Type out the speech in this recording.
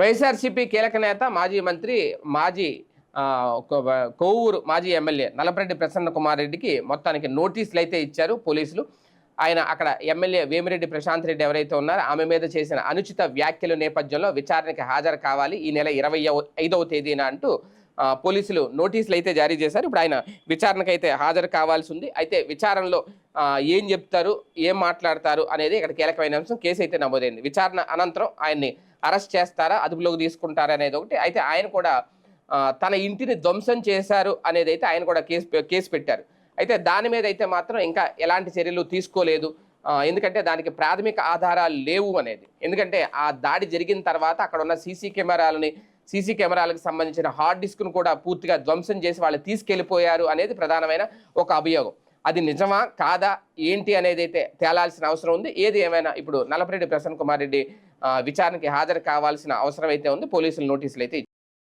వైఎస్ఆర్సీపీ కీలక నేత మాజీ మంత్రి మాజీ కొవ్వూరు మాజీ ఎమ్మెల్యే నలపరెడ్డి ప్రసన్న కుమార్ రెడ్డికి మొత్తానికి నోటీసులు అయితే ఇచ్చారు పోలీసులు. ఆయన అక్కడ ఎమ్మెల్యే వేమిరెడ్డి ప్రశాంత్ రెడ్డి ఎవరైతే ఉన్నారో ఆమె మీద చేసిన అనుచిత వ్యాఖ్యల నేపథ్యంలో విచారణకి హాజరు కావాలి. ఈ నెల ఇరవై ఐదవ తేదీన అంటూ పోలీసులు నోటీసులు అయితే జారీ చేశారు. ఇప్పుడు ఆయన విచారణకు అయితే హాజరు కావాల్సి ఉంది అయితే విచారణలో ఏం చెప్తారు ఏం మాట్లాడతారు అనేది ఇక్కడ కీలకమైన అంశం. కేసు అయితే నమోదైంది. విచారణ అనంతరం ఆయన్ని అరెస్ట్ చేస్తారా అదుపులోకి తీసుకుంటారా అనేది ఒకటి. అయితే ఆయన కూడా తన ఇంటిని ధ్వంసం చేశారు అనేది అయితే ఆయన కూడా కేసు కేసు పెట్టారు. అయితే దాని మీద అయితే మాత్రం ఇంకా ఎలాంటి చర్యలు తీసుకోలేదు. ఎందుకంటే దానికి ప్రాథమిక ఆధారాలు లేవు అనేది. ఎందుకంటే ఆ దాడి జరిగిన తర్వాత అక్కడ ఉన్న సీసీ కెమెరాలని సీసీ కెమెరాలకు సంబంధించిన హార్డ్ డిస్క్ను కూడా పూర్తిగా ధ్వంసం చేసి వాళ్ళు తీసుకెళ్ళిపోయారు అనేది ప్రధానమైన ఒక అభియోగం. అది నిజమా కాదా ఏంటి అనేది అయితే తేలాల్సిన అవసరం ఉంది. ఏది ఏమైనా ఇప్పుడు నలపరెడ్డి ప్రసన్న కుమార్ రెడ్డి విచారణకి హాజరు కావాల్సిన అవసరం అయితే ఉంది. పోలీసులు నోటీసులు అయితే